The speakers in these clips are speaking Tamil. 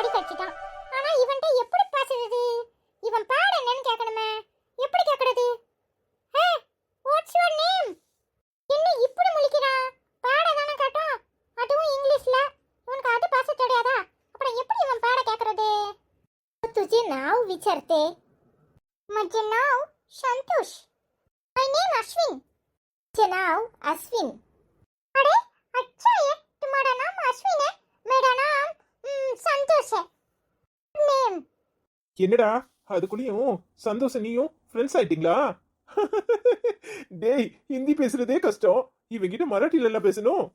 ஓடி கடிச்சிட்டான் ஆனா இவன்ட்ட எப்படி பேசுறது இவன் பேர் என்னன்னு கேட்கணுமே எப்படி கேட்கறது ஹே வாட்ஸ் யுவர் நேம் என்ன இப்படி முழிக்கிறான் பேட தானே கேட்டோம் அதுவும் இங்கிலீஷ்ல இவனுக்கு அது பேச தெரியாதா அப்புறம் எப்படி இவன் பேட கேட்கறது तुझे नाव विचारते माझे नाव संतोष माय नेम अश्विन मुझे नाव अश्विन अरे अच्छा है तुम्हारा नाम अश्विन है मेरा नाम சந்தோஷ் நேம் என்னடா? அதுக்குள்ளேயும் சந்தோஷ் நீயும் ஃப்ரெண்ட்ஸ் ஆயிட்டீங்களா? டேய் ஹிந்தி பேசுறதே கஷ்டம். இவங்கிட்ட மராட்டில எல்லாம் பேசணும்.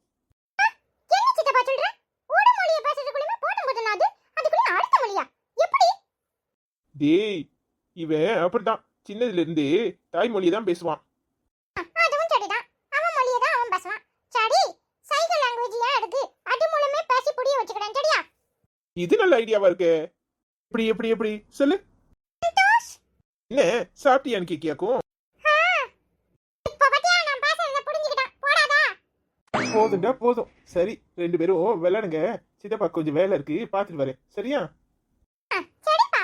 டேய் இவன் அப்படிதான் சின்னதுல இருந்து தாய்மொழியை தான் பேசுவான். இது நல்ல ஐடியாவா இருக்கு? எப்படி எப்படி எப்படி சொல்லு. என்ன? சாப்பிட்டியான்னு கேக்கியாக்கும்? போதும்டா போதும். சரி ரெண்டு பேரும் விளையாடுங்க. சித்தப்பா கொஞ்சம் வேலை இருக்கு. பாத்துட்டு வரேன். சரியா? ஆ, சரிப்பா.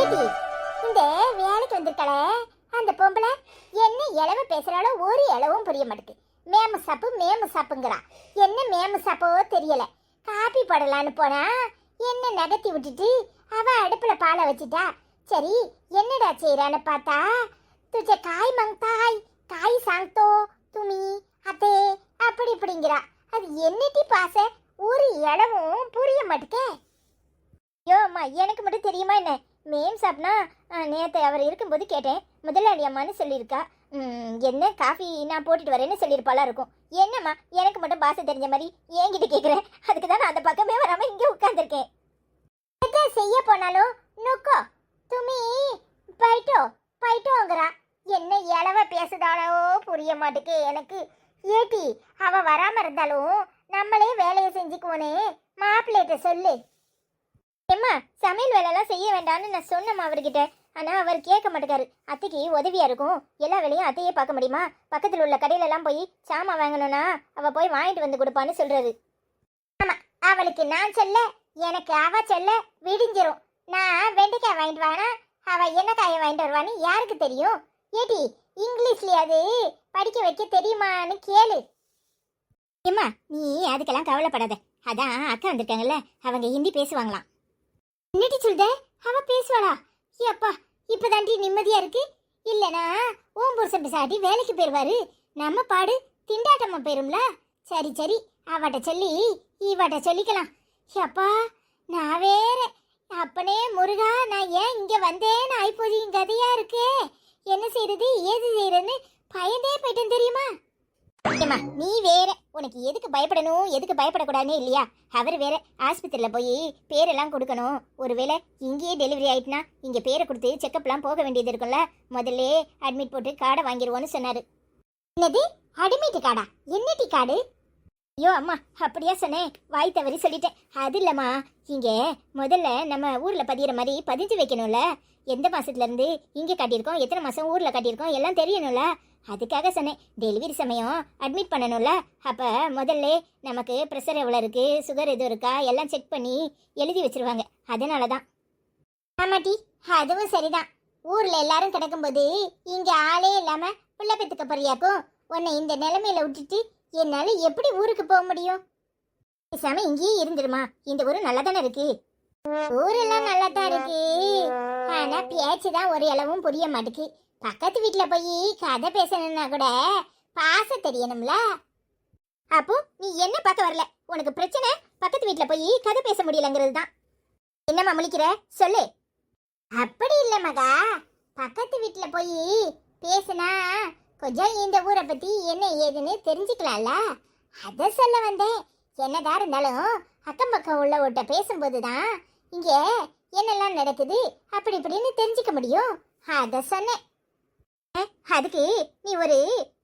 ஏடி இந்த வேலைக்கு வந்திருக்கல. அந்த பொம்பளை என்ன இளவு பேசுறாளோ ஒரு இளவும் புரிய மாட்டேங்குது மேமு சாப்பு மேமு சாப்புங்கிறா. என்ன மேமு சாப்போ தெரியல. காப்பி போடலான்னு போனா என்ன நகர்த்தி விட்டுட்டு அவ அடுப்புல பாலை வச்சுட்டா? சரி என்னடா செய்யறான்னு பார்த்தா துஜ காய் மங்தாய் காய் சாங்தோ துமி அத்தே அப்படி இப்படிங்கிறா. அது என்னட்டி பாச? ஒரு இடமும் புரிய மாட்டேக்கே. ஐயோ அம்மா எனக்கு மட்டும் தெரியுமா என்ன? மேம் சாப்னா நேற்று அவர் இருக்கும்போது கேட்டேன். முதலாளி அம்மான்னு சொல்லியிருக்கா. என்ன காஃபி நான் போட்டுட்டு வரேன்னு சொல்லியிருப்பாளா இருக்கும். என்னம்மா எனக்கு மட்டும் பாச தெரிஞ்ச மாதிரி ஏங்கிட்டு கேட்குறேன் அதுக்கு தான் நான் அந்த பக்கமே வராமல் இங்கே உட்காந்துருக்கேன் எதை செய்ய போனாலும் நுக்கோ துமி பைட்டோ பைட்டோங்கிறா. என்ன இளவ பேசுதாலோ புரிய மாட்டுக்கு எனக்கு. ஏட்டி அவ வராம இருந்தாலும் நம்மளே வேலையை செஞ்சுக்குவோனே. மாப்பிள்ளைகிட்ட சொல்லு. ஏம்மா சமையல் வேலையெல்லாம் செய்ய வேண்டாம்னு நான் சொன்னேம்மா அவர்கிட்ட. ஆனால் அவர் கேட்க மாட்டேக்காரு அத்தைக்கு உதவியாக இருக்கும். எல்லா வேலையும் அத்தையே பார்க்க முடியுமா? பக்கத்தில் உள்ள கடையிலலாம் போய் சாமான் வாங்கணும்னா அவள் போய் வாங்கிட்டு வந்து கொடுப்பான்னு சொல்கிறது ஆமாம் அவளுக்கு நான் சொல்ல எனக்கு அவ சொல்ல விடிஞ்சிரும். நான் வெண்டைக்காய் வாங்கிட்டு வானா அவள் என்ன காயை வாங்கிட்டு வருவான்னு யாருக்கு தெரியும்? ஏடி இங்கிலீஷ்லயாவது படிக்க வைக்க தெரியுமான்னு கேளு. ஏம்மா நீ அதுக்கெல்லாம் கவலைப்படாத. அதான் அக்கா வந்திருக்காங்கல்ல அவங்க ஹிந்தி பேசுவாங்களாம். என்னடி சொல்லுத அவ பேசுவாளா? அப்பா இப்பதாண்டி நிம்மதியா இருக்கு. இல்லனா ஓம் புருஷன் பிசாடி வேலைக்கு போயிருவாரு. நம்ம பாடு திண்டாட்டமா போயிரும்ல. சரி சரி அவட்ட சொல்லி இவட்ட சொல்லிக்கலாம். அப்பா நான் வேற. அப்பனே முருகா நான் ஏன் இங்க வந்தேன்னு ஆயிப்போது கதையா இருக்கே. என்ன செய்யறது ஏது செய்யறதுன்னு பயந்தே போயிட்டேன் தெரியுமா? ஏம்மா நீ வேற. உனக்கு எதுக்கு பயப்படணும் எதுக்கு பயப்படக்கூடாதுன்னு இல்லையா? அவர் வேற ஆஸ்பத்திரியில் போய் பேரெல்லாம் கொடுக்கணும். ஒருவேளை இங்கேயே டெலிவரி ஆயிட்டுனா இங்கே பேரை கொடுத்து செக்கப்லாம் போக வேண்டியது இருக்கும்ல. முதல்ல அட்மிட் போட்டு கார்டை வாங்கிடுவோன்னு சொன்னார். என்னது? அட்மிட் கார்டா என்னடி கார்டு ஐயோ அம்மா அப்படியா சொன்னேன் வாய் தவறி சொல்லிட்டேன். அது இல்லைம்மா இங்கே முதல்ல நம்ம ஊரில் பதிகிற மாதிரி பதிஞ்சு வைக்கணும்ல. எந்த மாதத்துலேருந்து இங்கே காட்டியிருக்கோம் எத்தனை மாதம் ஊரில் காட்டியிருக்கோம் எல்லாம் தெரியணும்ல. அதுக்காக சொன்னேன் டெலிவரி சமயம் அட்மிட் பண்ணணும்ல. அப்போ முதல்ல நமக்கு ப்ரெஷர் எவ்வளோ இருக்குது சுகர் எதுவும் இருக்கா எல்லாம் செக் பண்ணி எழுதி வச்சிருவாங்க. அதனால தான் ஆமாட்டி அதுவும் சரிதான். ஊரில் எல்லாரும் கிடக்கும்போது இங்கே ஆளே இல்லாமல் பிள்ளை பெற்றுக்க போறியாக்கும். உன்னை இந்த நிலமையில விட்டுட்டு என்னால் எப்படி ஊருக்கு போக முடியும்? பேசாம இங்கேயே இருந்துருமா. இந்த ஊரு நல்லா தானே இருக்கு? ஊரெல்லாம் நல்லா தான் இருக்கு. ஆனா பேச்சு தான் ஒரு அளவும் புரிய மாட்டுக்கு. பக்கத்து வீட்டுல போய் கதை பேசணும்னா கூட பாச தெரியணும்ல. அப்போ நீ என்ன பார்க்க வரல? உனக்கு பிரச்சனை? பக்கத்து வீட்டுல போய் கதை பேச முடியலங்கிறது தான். என்னம்மா முழிக்கிற? சொல்லு. அப்படி இல்ல மகா. பக்கத்து வீட்டுல போய் பேசுனா கொஞ்சம் இந்த ஊரை பற்றி என்ன ஏதுன்னு தெரிஞ்சுக்கலாம்ல? அதை சொல்ல வந்தேன். என்னதான் இருந்தாலும் அக்கம் பக்கம் உள்ளவர்கிட்ட பேசும்போது தான் இங்கே என்னெல்லாம் நடக்குது அப்படி இப்படின்னு தெரிஞ்சுக்க முடியும். அதை சொன்னேன். அதுக்கு நீ ஒரு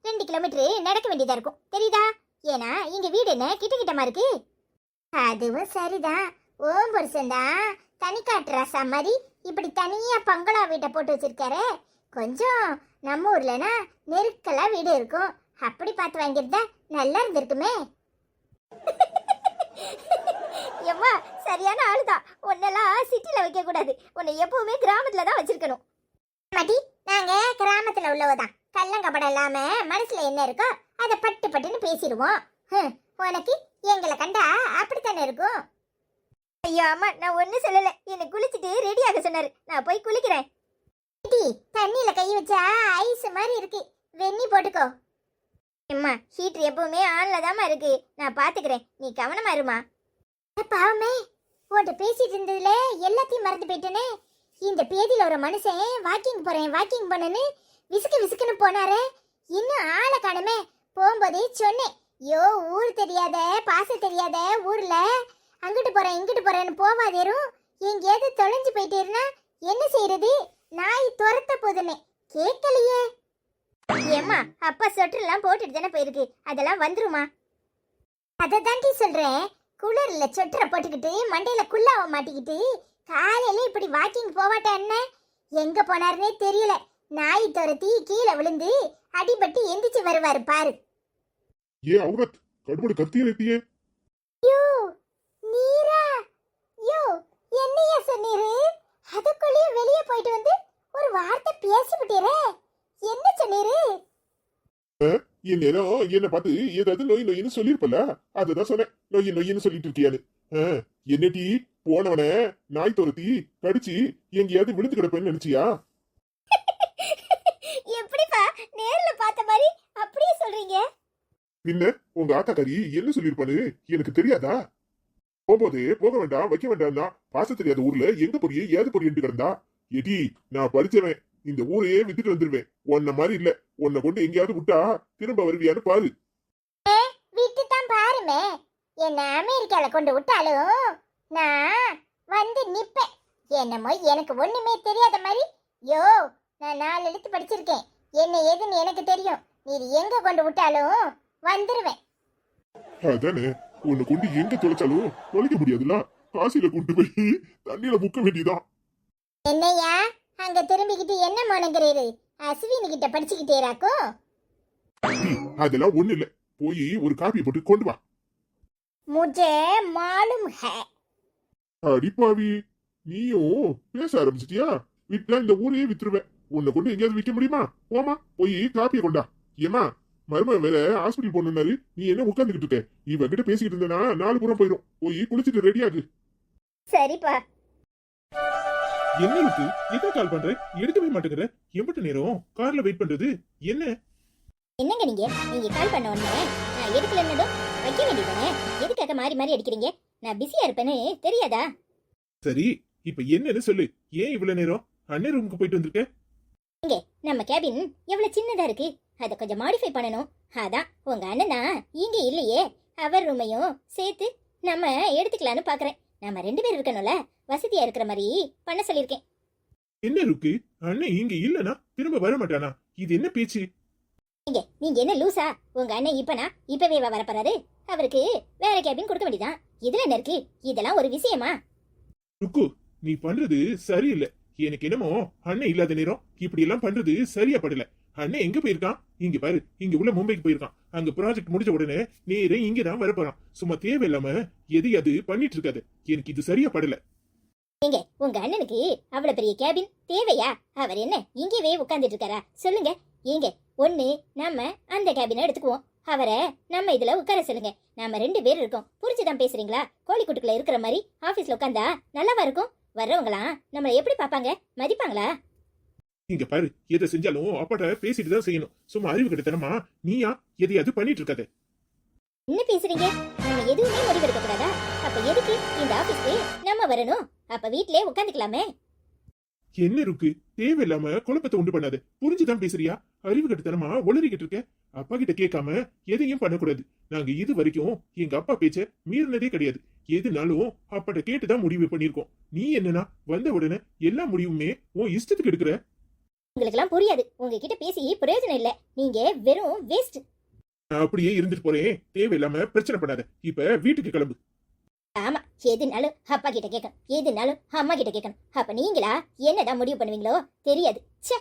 ரெண்டு கிலோமீட்டரு நடக்க வேண்டியதாக இருக்கும். தெரியுதா? ஏன்னா இங்கே வீடு என்ன கிட்ட கிட்டமா இருக்கு? அதுவும் சரிதான். ஓம் புருஷன் தான் தனிக்காட்டு ராசா மாதிரி இப்படி தனியாக பங்களா வீட்டை போட்டு வச்சிருக்காரு. கொஞ்சம் நம்ம ஊர்லனா நெருக்கலா வீடு இருக்கும். அப்படி பார்த்து வாங்கியிருந்தா நல்லா இருந்திருக்குமே. எம்மா சரியான ஆளுதான். உன்னெல்லாம் சிட்டியில் வைக்கக்கூடாது உன்னை எப்பவுமே கிராமத்தில் தான் வச்சிருக்கணும். மாட்டி கிராமத்தில் கிராமத்துல உள்ளவதான். கல்லங்கப்படம் இல்லாமல் மனசில் என்ன இருக்கோ அதை பட்டு பட்டுன்னு பேசிடுவோம். உனக்கு எங்களை கண்டா அப்படித்தானே இருக்கும்? ஐயா அம்மா நான் ஒன்றும் சொல்லலை. என்னை குளிச்சுட்டு ரெடி ஆக நான் போய் குளிக்கிறேன். தண்ணியில கை வச்சா ஐஸ் மாதிரி இருக்கு. வெந்நி போட்டுக்கோ. அம்மா ஹீட்டர் எப்பவுமே ஆன்ல தாம்மா இருக்கு. நான் பாத்துக்கிறேன். நீ கவனமா இருமா. பாவமே. உன்கிட்ட பேசிட்டு இருந்ததுல எல்லாத்தையும் மறந்து போயிட்டேனே. இந்த பேதியில ஒரு மனுஷன் வாக்கிங் போறேன் வாக்கிங் பண்ணனு விசுக்கு விசுக்குன்னு போனாரே. இன்னும் ஆளை காணுமே. போகும்போதே சொன்னேன். யோ ஊர் தெரியாத பாசம் தெரியாத ஊர்ல. அங்கிட்டு போறேன் இங்கிட்டு போறேன்னு போவாதேரும். எங்கேயாவது தொலைஞ்சு போயிட்டேருனா என்ன செய்யறது நாய் துரத்த போதுனே கேட்கலையே. ஏம்மா அப்பா சொட்டர்லாம் போட்டுட்டு தானே போயிருக்கு. அதெல்லாம் வந்துருமா? அதை தாண்டி சொல்றேன். குளிர்ல சொட்டரை போட்டுக்கிட்டு மண்டையில குள்ளாவ மாட்டிக்கிட்டு காலையில இப்படி வாக்கிங் போவாட்டா என்ன? எங்க போனாருன்னே தெரியல. நாய் துரத்தி கீழே விழுந்து அடிபட்டு எந்திரிச்சு வருவாரு பாரு. ஏ அவுரத் கடுபடு கத்திய நிறுத்தியே யோ நீரா? யோ என்னையா சொன்னீரு? அதுக்குள்ளேயே வெளியே போயிட்டு வந்து வார்த்தை பேசிவிட்டீரே? என்ன சொன்னீரு? என் நேரம் என்ன பார்த்து ஏதாவது நோய் நோயின்னு சொல்லிருப்பல அதுதான் சொன்னேன். நோய் நோயின்னு சொல்லிட்டு இருக்கியான்னு. என்னடி போனவன நாய் துரத்தி கடிச்சு எங்கேயாவது விழுந்து கிடப்பேன்னு நினைச்சியா? எப்படிப்பா நேர்ல பார்த்த மாதிரி அப்படியே சொல்றீங்க? பின்ன உங்க ஆத்தாக்காரி என்ன சொல்லிருப்பான்னு எனக்கு தெரியாதா? போகும்போது போக வேண்டாம் வைக்க வேண்டாம் பாச தெரியாத ஊர்ல எங்க பொரிய ஏது பொரியன்ட்டு கிடந்தா? எடி நான் படிச்சவன் இந்த ஊரையே வித்துட்டு வந்துருவேன். உன்ன மாதிரி இல்ல. உன்னை கொண்டு எங்கேயாவது விட்டா திரும்ப வருவியான்னு பாரு. விட்டு தான் பாருமே. என்ன அமெரிக்கால கொண்டு விட்டாலும் நான் வந்து நிப்பேன். என்னமோ எனக்கு ஒண்ணுமே தெரியாத மாதிரி. யோ நான் நாலு எழுத்து படிச்சிருக்கேன். என்ன ஏதுன்னு எனக்கு தெரியும். நீ எங்க கொண்டு விட்டாலும் வந்துருவேன். அதானே உன்னை கொண்டு எங்க தொலைச்சாலும் தொலைக்க முடியாதுல்ல? காசில கொண்டு போய் தண்ணியில முக்க வேண்டியதான் என்னையா? அங்க திரும்பிக்கிட்டு என்ன மோனங்கிறீரு? அஸ்வினி கிட்ட படிச்சுக்கிட்டேராக்கும் அதெல்லாம் ஒண்ணு இல்ல. போய் ஒரு காப்பி போட்டு கொண்டு வா. முझे மாலும் है அடிப்பாவி நீயும் பேச ஆரம்பிச்சிட்டியா? விட்டா இந்த ஊரையே வித்துருவேன் உன்னை கொண்டு எங்கேயாவது விற்க முடியுமா? போமா போய் காப்பியை கொண்டா ஏமா மருமக வேற ஹாஸ்பிட்டல் போகணும்னாரு நீ என்ன உட்காந்துக்கிட்டு இருக்க? கிட்ட பேசிக்கிட்டு இருந்தனா நாலு புறம் போயிடும் போய் குளிச்சுட்டு ரெடி ஆகு. சரிப்பா. என்ன இருக்கு எங்க கால் பண்றேன் எடுக்கவே மாட்டேங்கிற. எம்பிட்டு நேரம் கார்ல வெயிட் பண்றது. என்ன? என்னங்க நீங்க? நீங்க கால் பண்ண உடனே நான் எடுக்கல என்னதும் வைக்க வேண்டியதானே எதுக்காக மாறி மாறி அடிக்கிறீங்க? நான் பிஸியா இருப்பேன்னு தெரியாதா? சரி இப்ப என்னன்னு சொல்லு. ஏன் இவ்வளவு நேரம்? அண்ணன் ரூமுக்கு போயிட்டு வந்திருக்க? இங்க நம்ம கேபின் எவ்வளவு சின்னதா இருக்கு. அதை கொஞ்சம் மாடிஃபை பண்ணணும். அதான் உங்க அண்ணன் இங்க இல்லையே. அவர் ரூமையும் சேர்த்து நம்ம எடுத்துக்கலாம்னு பாக்குறேன். நம்ம ரெண்டு பேர் இருக்கணும்ல. வசதியா இருக்கிற மாதிரி பண்ண சொல்லியிருக்கேன். என்ன இருக்கு அண்ணன் இங்க இல்லனா திரும்ப வர மாட்டானா? இது என்ன பேச்சு? இங்க நீங்க என்ன லூசா? உங்க அண்ணன் இப்பனா இப்பவே வர போறாரு அவருக்கு வேற கேபின் கொடுக்க வேண்டியதான் இதுல என்ன இருக்கு? இதெல்லாம் ஒரு விஷயமா? ருக்கு நீ பண்றது சரியில்லை. எனக்கு என்னமோ அண்ணன் இல்லாத நேரம் இப்படி எல்லாம் பண்றது சரியா படல. அண்ணன் எங்க போயிருக்கான்? இங்க பாரு இங்க உள்ள மும்பைக்கு போயிருக்கான். அங்க ப்ராஜெக்ட் முடிஞ்ச உடனே நேரே இங்க தான் வரப்போறான். சும்மா தேவையில்லாம எது அது பண்ணிட்டு இருக்காது. எனக்கு இது சரியா படல. ஏங்க உங்க அண்ணனுக்கு அவ்வளவு பெரிய கேபின் தேவையா? அவர் என்ன இங்கேயே உட்கார்ந்துட்டு இருக்காரா சொல்லுங்க. ஏங்க ஒண்ணு நம்ம அந்த கேபினை எடுத்துக்குவோம். அவரை நம்ம இதுல உட்கார சொல்லுங்க. நாம ரெண்டு பேர் இருக்கோம். புரிஞ்சுதான் பேசுறீங்களா? கோழிக்கூட்டுக்குள்ள இருக்கிற மாதிரி ஆபீஸ்ல உட்காந்தா நல்லாவா இருக்கும்? வர்றவங்களாம் நம்மள எப்படி பாப்பாங்க மதிப்பாங்களா? இங்க பாரு எதை செஞ்சாலும் அப்பாட்ட பேசிட்டு தான் செய்யணும். சும்மா அறிவு கிட்டத்தனமா நீயா எதையாவது பண்ணிட்டு இருக்காது. என்ன பேசுறீங்க? நம்ம எதுவுமே முடிவெடுக்க கூடாதா அப்ப எதுக்கு இந்த ஆபீஸ்க்கு நம்ம வரணும்? அப்ப வீட்லயே உட்காந்துக்கலாமே என்ன இருக்கு? தேவையில்லாம குழப்பத்தை உண்டு பண்ணாத. புரிஞ்சுதான் பேசுறியா? அறிவு கட்டுத்தனமா உளறிக்கிட்டு இருக்க. அப்பா கிட்ட கேட்காம எதையும் பண்ணக்கூடாது. நாங்க இது வரைக்கும் எங்க அப்பா பேச்ச மீறினதே கிடையாது. எதுனாலும் அப்பாட்ட கேட்டுதான் முடிவு பண்ணிருக்கோம் நீ என்னன்னா வந்த உடனே எல்லா முடிவுமே உன் இஷ்டத்துக்கு எடுக்கிற? உங்களுக்கெல்லாம் புரியாது. உங்ககிட்ட பேசி பிரயோஜனம் இல்ல. நீங்க வெறும் வேஸ்ட் அப்படியே இருந்துட்டு போறேன். தேவையில்லாம பிரச்சனை பண்ணாத. இப்ப வீட்டுக்கு கிளம்பு. ஆமா எதுனாலும் அப்பா கிட்ட கேட்கணும். எதுனாலும் அம்மா கிட்ட கேட்கணும். அப்ப நீங்களா? என்னதான் முடிவு பண்ணுவீங்களோ? தெரியாது. ச்சே!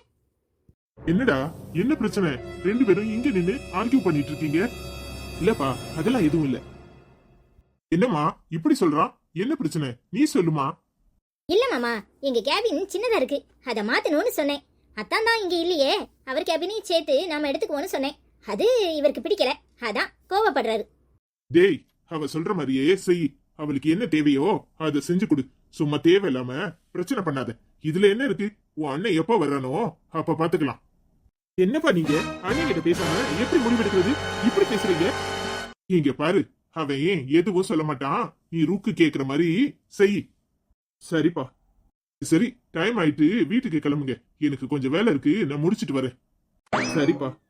என்னடா? என்ன பிரச்சனை? ரெண்டு பேரும் இங்க நின்னு ஆர்கியூ பண்ணிட்டு இருக்கீங்க. இல்லப்பா அதெல்லாம் எதுவும் இல்ல. என்னம்மா இப்படி சொல்றான்? என்ன பிரச்சனை? நீ சொல்லுமா? இல்ல மாமா எங்க கேபின் சின்னதா இருக்கு. அத மாத்தணும்னு சொன்னேன். அத்தான் தான் இங்க இல்லையே. அவர் கேபினையும் சேர்த்து நாம எடுத்துக்குவோம்னு சொன்னேன். அது இவருக்கு பிடிக்கல. அதான் கோவப்படுறாரு. டேய் அவ சொல்ற மாதிரியே செய். அவளுக்கு என்ன தேவையோ அதை செஞ்சு கொடு. சும்மா தேவையில்லாம பிரச்சனை பண்ணாத. இதுல என்ன இருக்கு? உன் அண்ணன் எப்ப வர்றானோ அப்ப பாத்துக்கலாம். என்னப்பா நீங்க? அண்ணன் கிட்ட பேசாம எப்படி முடிவெடுக்கிறது? இப்படி பேசுறீங்க? இங்க பாரு அவன் ஏன் எதுவும் சொல்ல மாட்டான்? நீ ரூக்கு கேக்குற மாதிரி செய். சரிப்பா. சரி டைம் ஆயிட்டு வீட்டுக்கு கிளம்புங்க. எனக்கு கொஞ்சம் வேலை இருக்கு நான் முடிச்சிட்டு வரேன். சரிப்பா.